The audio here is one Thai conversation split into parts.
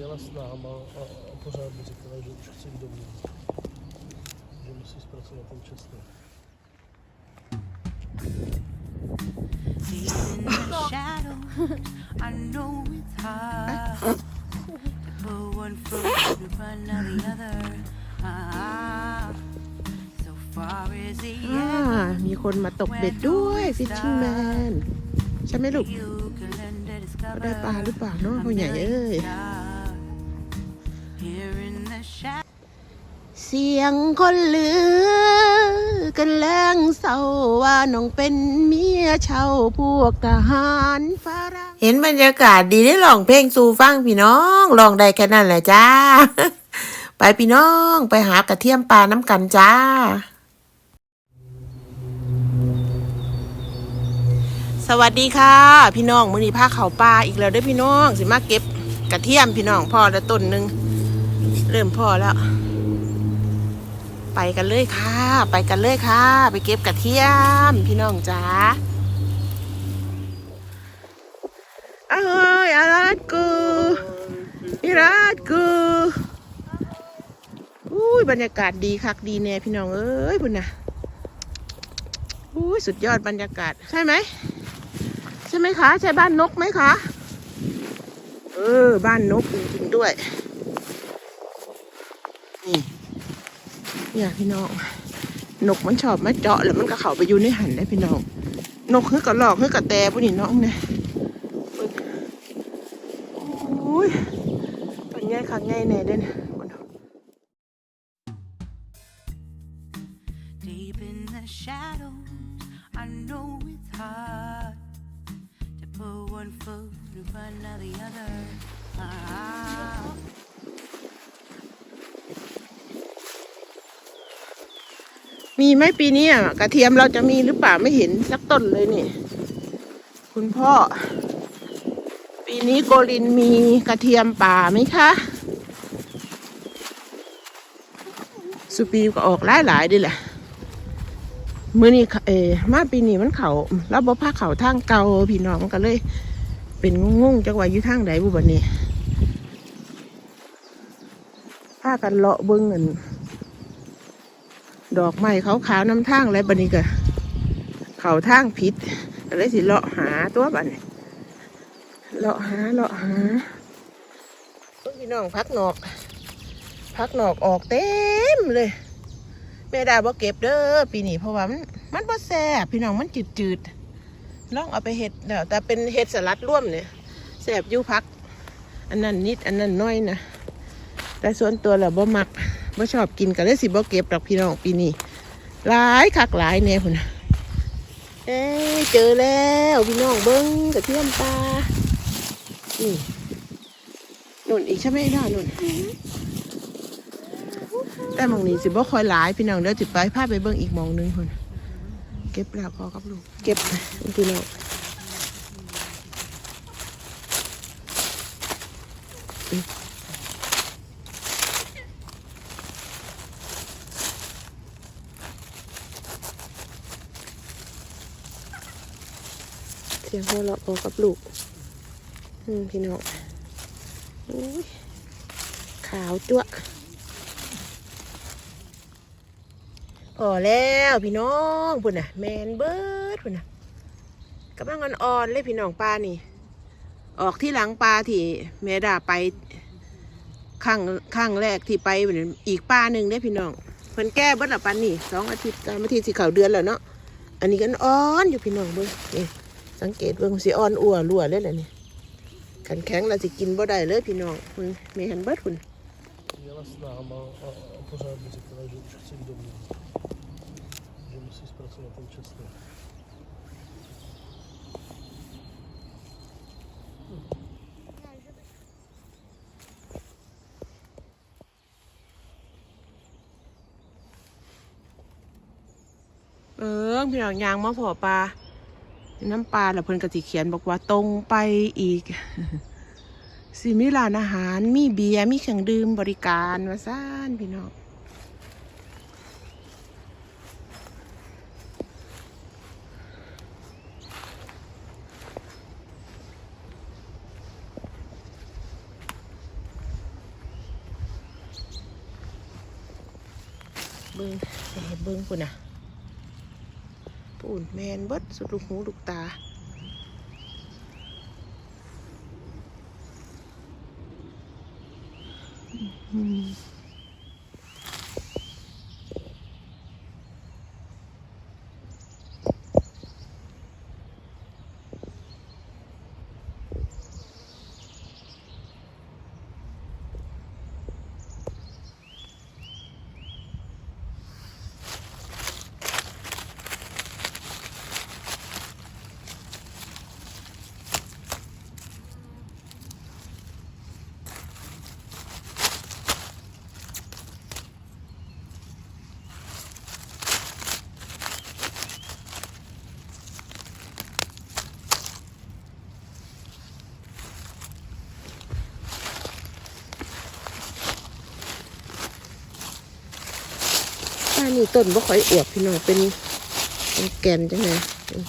jasná, má a, a pořád mi říkala, že už chce jít domů. Že musí zpracovat ten česnek. Deep in the shadows, I know it's hard to put one foot in front of the other. Ah, so far as the อ่า มีคนมาตกเบ็ดด้วยฟิชชิงแมน ใช่ไหมลูก you can learn to discover. ได้ปลาหรือเปล่าเนาะพ่อใหญ่เอ้ย เสียงคนลือ กันแรงเศร้าว่าน้องเป็นเมียเช่าพวกทหารฝรั่งเห็นบรรยากาศดีได้ลองเพลงสู่ฟังพี่น้องลองได้แค่นั้นแหละจ้า ไปพี่น้องไปหากระเทียมปลาน้ำกันจ้า สวัสดีค่ะ พี่น้องมื้อนี้พาเขาปลาอีกแล้วเด้อพี่น้อง สิมาเก็บกระเทียมพี่น้องพอละต้นหนึ่งเริ่มพอแล้ว ไปกันเลยค่ะ ไปกันเลยค่ะ ไปเก็บกระเทียม พี่น้องจ๋าอ้ายอารัดกูอิรัดกูอุ้ยบรรยากาศดีคักดีแน่พี่น้องเอ้ยพุ่นะอุ้ยสุดยอดบรรยากาศใช่ไหมใช่ไหมคะ ใช่บ้านนกไหมคะ เออ บ้านนกจริงๆด้วย เนี่ยพี่น้องนกมันชอบมาเจาะแล้วมันก็เข้าไปอยู่ในหันได้พี่น้องนกเฮือกระหลอกเฮือกระแตพวกนี้น้องเนี่ยโอ้ยเป็นไงคักไงแน่เด่น มีไหมปีนี้กระเทียมเราจะมีหรือเปล่าไม่เห็นสักต้นเลยนี่ คุณพ่อ ปีนี้โกลินมีกระเทียมป่าไหมคะสุปีก็ออกหลายหลายดิแหละมื่อนี้เออมาปีนี้มันเขาแล้วบ่พาเขาทางเก่าพี่น้องมันก็เลย เป็นงงๆจักว่าอยู่ทางใดบุบันนี้พากันเลาะเบิ้งเงิน ดอกไม้ขาวๆน้ำทางอะไรบันนี้ก็เขาทางผิดก็เลยสิเลาะหาตัวบันเลาะหาเลาะหาพี่น้องพักหนอกพักหนอกออกเต็มเลยแม่ดาบ่เก็บเด้อปีนี้เพราะว่ามันมันบ่แซ่บพี่น้องมันจืดจืดๆลองเอาไปเห็ดเดี๋ยวแต่เป็นเห็ดสลัดร่วมเนี่ยแซ่บยู่พัก อันนั้นนิดอันนั้นน้อยนะแต่ส่วนตัวเราบ่มัก บ่ชอบกินก็เลยสิบ่เก็บดอกพี่น้องปีนี้หลายคักหลายแน่พุ่นนะเอ้เจอแล้วพี่น้องเบิ้งกระเทียมปลานี่นุ่นอีกใช่ไหมได้นุ่นแต่มองนี้สิบ่ค่อยหลายพี่น้องเดี๋ยวจิไปพาไปเบิ่งอีกมองหนึงคนเก็บแล้วพอกับลูกเก็บพี่น้องอ สียงหัวเราะพอกับลูก อืมพี่น้องขาวจั๊วพอแล้วพี่น้องพุ่นน่ะ แมนเบิร์ดพุ่นน่ะกำลังอ่อนๆเลยพี่น้องปลานี่ ออกที่หลังปลาที่แม่ดาไปข้างข้างแรกที่ไปเหมือนอีกปลาหนึ่งได้พี่น้องเพิ่นแก้เบิดละปันนี่สองอาทิตย์สามอาทิตย์สิเขาเดือนแล้วเนาะอันนี้ก็อ่อนอยู่พี่น้องเบิ่งนี่ สังเกตเบิ่งสิอ่อนอัวรั่วเลยแหละนี่ขันแข็งเราสิกินบ่ได้เลยพี่น้องเพิ่นแม่หันเบิดพุ่นเออพี่น้องยางมาพอปลา น้ำปลาแล้วเพิ่นก็สิเขียนบอกว่าตรงไปอีกสิมีร้านอาหารมีเบียร์มีเครื่องดื่มบริการมาซ่านพี่น้องเบิ้งเห็นเบิ้งคุณนะ ปุ่นแมนเบิดสุดลูกหูลูกตา อืม นี่ต้นบ่ค่อยอวบพี่น้องเป็นเป็นแกนจังไงอืม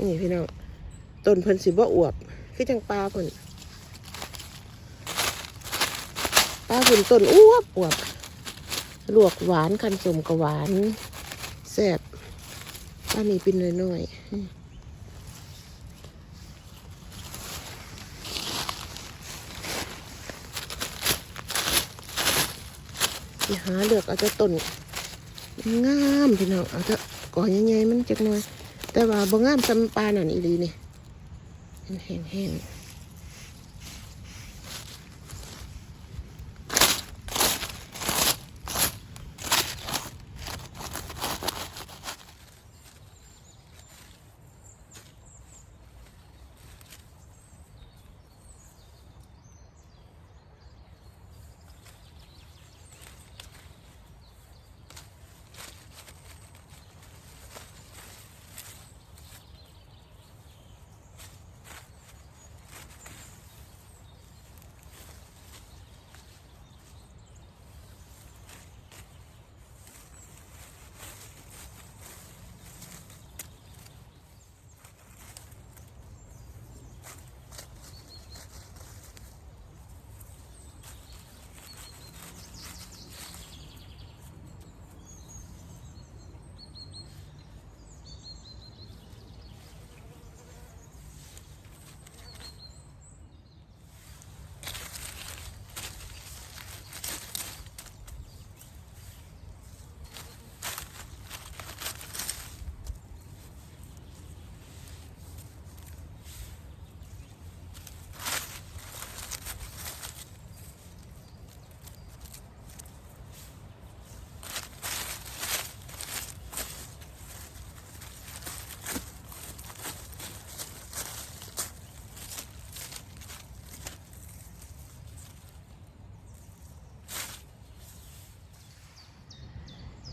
นี่พี่น้องต้นเพิ่นสิบ่อวบคือจังปลาเพิ่นปลาเพิ่นต้นอวบอวบลวกหวานคันสมกับหวานแซ่บปลานี่เป็นน้อยๆ สิหาเลือกเอาจะต้นงามพี่น้องเอาจะก่อใหญ่ๆมันจักหน่อย แต่ว่าบ่งามซำปานั่นอีหลีนี่มันแห้งๆ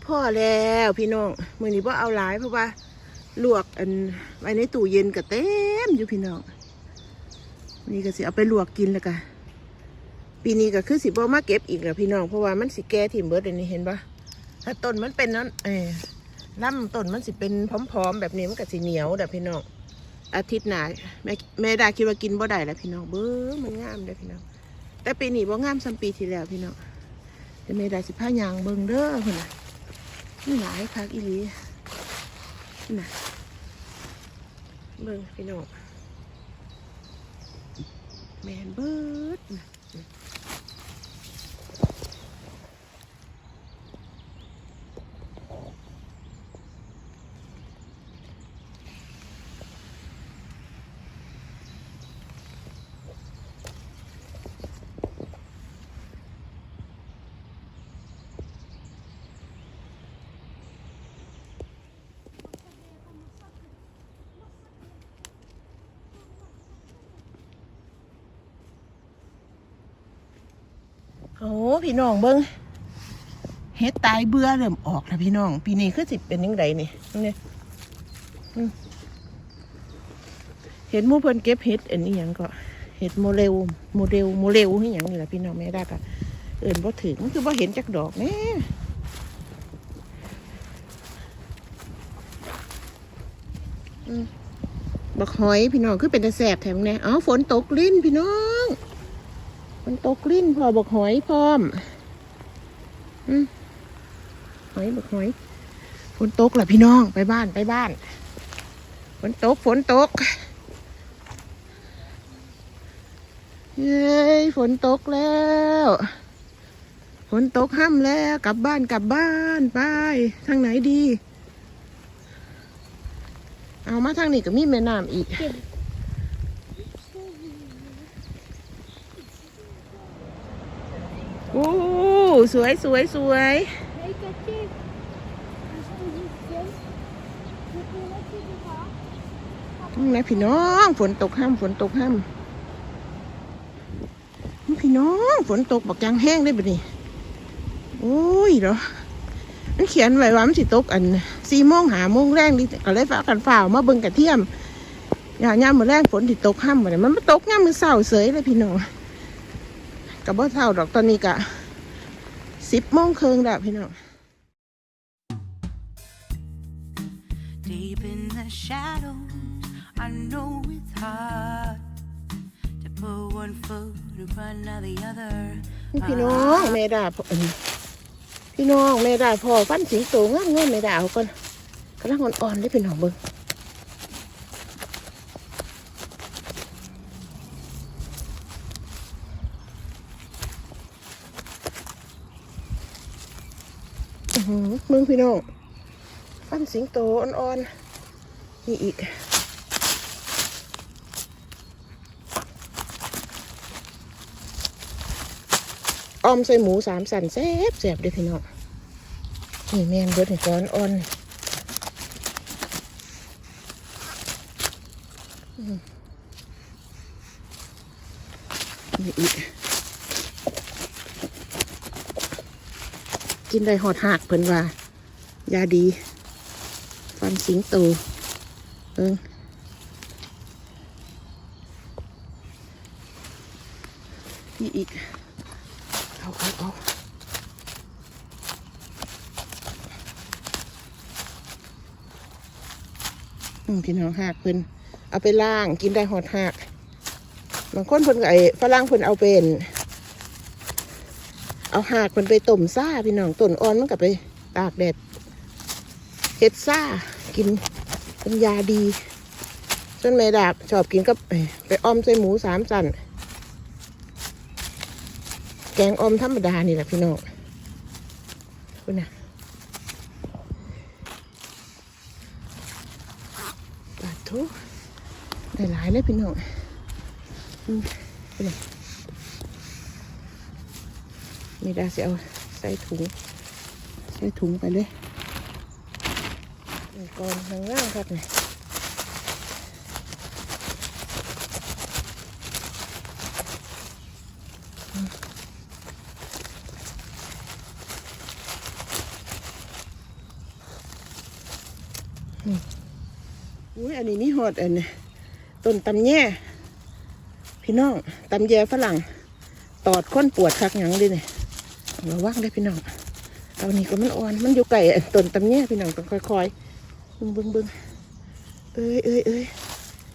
พ่อแล้วพี่น้องมือนี้บ่เอาหลายเพราะว่าลวกอันไว้ในตู้เย็นก็เต็มอยู่พี่น้องนนี้ก็สิเอาไปลวกกินแล้วกันปีนี้ก็คือสิบ่มาเก็บอีกแล้วพี่น้องเพราะว่ามันสิแก่ถิ่มเบิดอันนี้เห็นปะถ้าต้นมันเป็นนั้นเออลำต้นมันสิเป็นพร้อม ๆ แบบนี้มันก็สิเหนียวเด้อพี่น้องอาทิตย์หน้าแม่แม่ดาคิดว่ากินบ่ได้แล้วพี่น้องเบ้อมันงามเด้อพี่น้องแต่ปีนี้บ่งามซ้ำปีที่แล้วพี่น้องเดี๋ยวแม่ดาสิพายางเบิ่งเด้อพุ่นน่ะ นี่หลายคักอีหลีน่ะเบิ่งพี่น้องแมนเบิร์ดน่ะ อ้พี่น้องเบิ้งเฮ็ดตายเบื่อเริ่มออกแล้วพี่น้อง ปีนี้คือสิเป็นยังไงนี่นี่เห็นมู่เพิ่นเก็บเฮ็ดอันนี้ยังก็เฮ็ดโมเดลโมเดลโมเดลให้ยังนี่แหละพี่น้องแม่ได้ก็เอิ่นบ่ถึงคือบ่เห็นจักดอกแน่บักหอยพี่น้องคือเป็นตะแสบแถมเนี่ยเอ้าฝนตกลิ้นพี่น้อง ฝนตกลิ้นพอบักหอยพร้อมอหอยบักหอยฝนตกแหละพี่น้องไปบ้านไปบ้านฝนตกฝนตกเย้ยฝนตกแล้วฝนตกห้ำแล้วกลับบ้านกลับบ้านไปทางไหนดี เอามาทางนี้ก็มีแม่น้ำอีก โอ้ สวยสวยสวยนี่นะพี่น้องฝนตกห้ามฝนตกห้ามพี่น้องฝนตกบักจังแห้งได้ปะนี่โอ้ยเหรอมันเขียนไว้ว่ามันสิตกอันสี่โมงหาโมงแรงนี่ก็เลยฝากกันฝ่ามาเบิ่งกระเทียมอย่าย่ามมือแรงฝนสิตกห้ามมาเลยมันมาตกย่ามมือเศร้าเสยเลยพี่น้องกับบ่เศร้าดอกตอนนี้กะ สิบโมงครึ่งแล้วพี่น้อง Deep in the shadows, I know it's hard to put one foot in front of the other. พี่น้องแม่ดาพ่ออันนี้พี่น้องแม่ดาพ่อฟันสิงโตงามเงินแม่ดาเอาก่อนกำลังอ่อนๆเลยพี่น้องเบิ่ง อื้อหือมึงพี่น้องฟันสิงโตอ่อนๆนี่อีกออมใส่หมูสามสันแซ่บแซ่บด้อพี่น้องนี่แมนเบิดให้ก้อนอ่อนนี่อีก กินได้หอดหักเพิ่นว่ายาดีฟันสิงโตเอิงนี่อีก เอาเอาเอาอืมพี่น้องหักเพิ่นเอาไปล่างกินได้หอดหักบางคนเพิ่นไอ้ฝรั่งเพิ่นเอาเป็น เอาหักเพิ่นไปต้มซ่าพี่น้องต้นอ่อนมันก็ไปตากแดดเฮ็ดซ่ากินเป็นยาดีส่วนแม่ดาบชอบกินกับไปอ้อมใส่หมูสามสันแกงออมธรรมดานี่แหละพี่น้องคุณนะปลาทุได้หลายเลยพี่น้องอืมคุณนะ มีดาสิเอาใส่ถุง ใส่ถุงไปเลยก่อนทางล่างครับเนี่ยอุ้ยอันนี้มีหอดอันนี้ต้นตำแย่พี่น้องตำแย่ฝรั่ง ตอดค้นปวดคักหยังดิเนี่ย ระวังได้พี่น้องตอนนี้ก็มันอ่อน มันอยู่ไก่ต้นตำแย่พี่น้องต้องค่อยๆบึงบึงบึงเอ้ยเอ้ยเอ้ย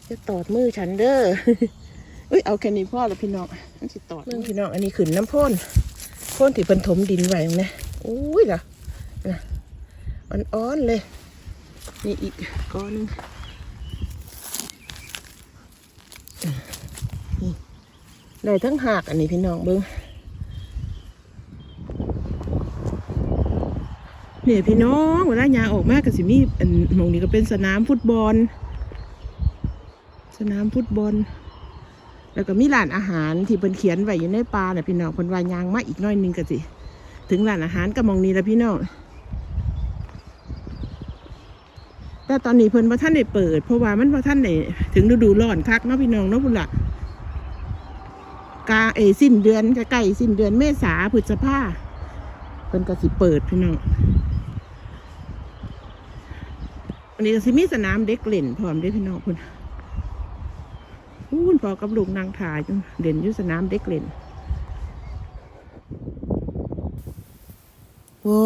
จะตอดมือฉันเด้อเอ้ยเอาแค่นี้พ่อแล้วพี่น้องมันสิตอดมือพี่น้องอันนี้ขึ้นน้ำพ่นพ่นที่เพิ่นถมดินไว้นะอุ้ยล่ะน่ะอ่อนๆเลยนี่อีกก้อนหนึงนี่ได้ทั้งหากอันนี้พี่น้องเบิ้ง เนี่ยพี่น้องเวลายางออกมากกับสิมีอันมองนี้ก็เป็นสนามฟุตบอล สนามฟุตบอล แล้วก็มีร้านอาหารที่เพิ่นเขียนไว้อยู่ในป่าน่ะพี่น้องเพิ่นวายางมาอีกน้อยหนึงก็สิถึงร้านอาหารก็มองนี้แล้วพี่น้องแต่ตอนนี้เพิ่นว่าท่านได้เปิด เพราะว่ามันว่าท่านได้ถึงฤดูร้อนคักเนาะพี่น้องเนาะพุ่นละกาเอสิ้นเดือนใกล้สิ้นเดือนเมษาพฤษภาเพิ่นก็สิเปิดพี่น้อง อันนี้ก็สิมีสนามเด็กเล่นพร้อมเด้อพี่น้องพุ่นพูนพอกับลูกนางถ่ายเด่นอยู่สนามเด็กเล่นโอ้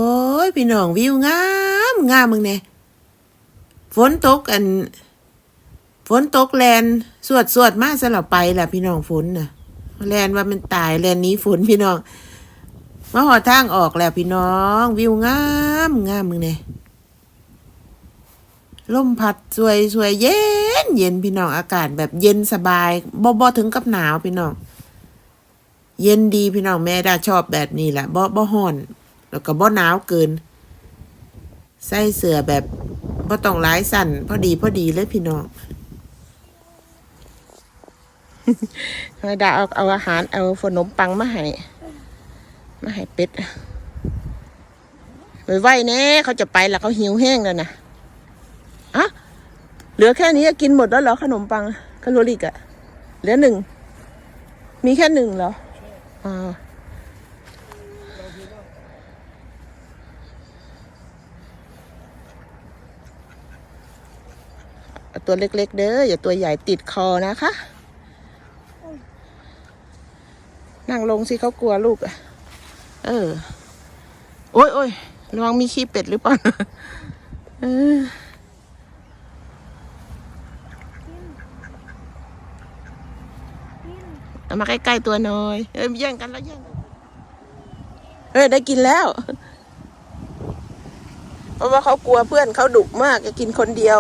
ยพี่น้องวิวงามงามมึงเนี่ยฝนตกอัน ฝนตกแลนสวดสวดมาสลับไปแหละพี่น้องฝนน่ะแลนว่ามันตายแลนนี้ฝนพี่น้องมาหอทางออกแล้วพี่น้อง วิวงามงามมึงเนี่ย ลมพัดสวยสวยเย็น เย็นพี่น้องอากาศแบบเย็นสบายบ่บ่ถึงกับหนาวพี่น้อง เย็นดีพี่น้องแม่ดาชอบแบบนี้แหละบ่บ่ฮ้อน แล้วก็บ่หนาวเกิน ใส่เสื้อแบบบ่ต้องหลายสั่นพอดีพอดีเลยพี่น้องแม่ดาเอาเอาอาหารเอาขนมปังมาให้มาให้เป็ดไปไหวแน่เขาจะไปแล้วเขาหิวแห้งแล้วนะ อะเหลือแค่นี้กินหมดแล้วเหรอขนมปังแคลอรี่อะเหลือหนึ่ง มีแค่หนึ่งเหรออ่าเอาตัวเล็ก ๆ เด้ออย่าตัวใหญ่ติดคอนะคะ นั่งลงสิเขากลัวลูกอะเออ โอ้ยโอ้ยระวังมีขี้เป็ดหรือเปล่าเออ เอามาใกล้ๆตัวหน่อย เอ้ยแย่งกันแล้วแย่งเอ้ยได้กินแล้ว เพราะว่าเขากลัวเพื่อนเขาดุมากจะกินคนเดียว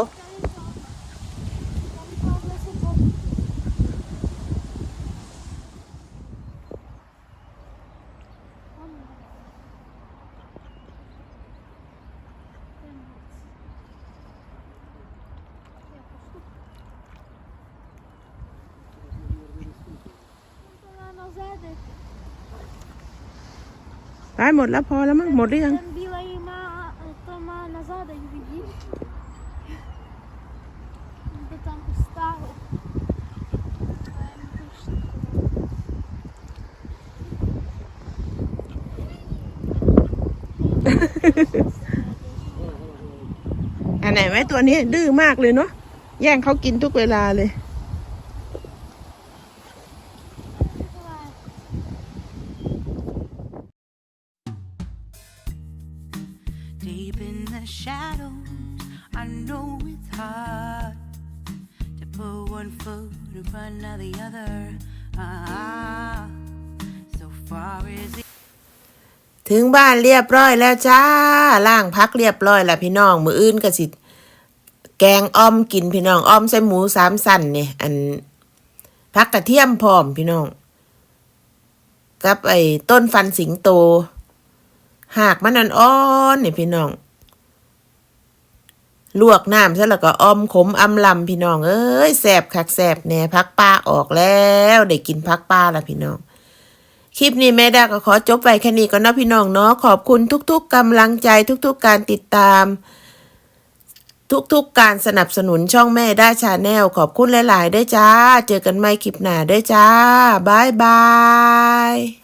ได้หมดแล้วพอแล้วมั้งหมดหรือยัง Ten bila ima Toma nazad i vidi. Da tam ostalo. Ajmo, อันไหนไหมตัวนี้ดื้อมากเลยเนาะแย่งเขากินทุกเวลาเลย ถึงบ้านเรียบร้อยแล้วจ้าล่างพักเรียบร้อยแล้วพี่น้อง มืออื่นก็สิแกงอ้อมกินพี่น้องอ้อมใส่หมูสามสันเนี่ยอันพักกระเทียมพร้อมพี่น้อง กับไอ้ต้นฟันสิงโต หากมันอ่อนๆนี่ยพี่น้อง ลวกน้ำซะแล้วก็อ้อมขมอำลำพี่น้อง เอ้ยแสบคักแสบแน่พักป้าออกแล้ว ได้กินพักป้าล้วพี่น้อง คลิปนี้แม่ดาก็ขอจบไว้แค่นี้ก่อนนะพี่น้องเนาะขอบคุณทุก ๆกำลังใจทุกๆการติดตาม ทุกๆการสนับสนุนช่องแม่ด้ชาแนลขอบคุณหลายๆได้วยจ้า เจอกันใหม่คลิปหน้าได้วยจ้าบายบาย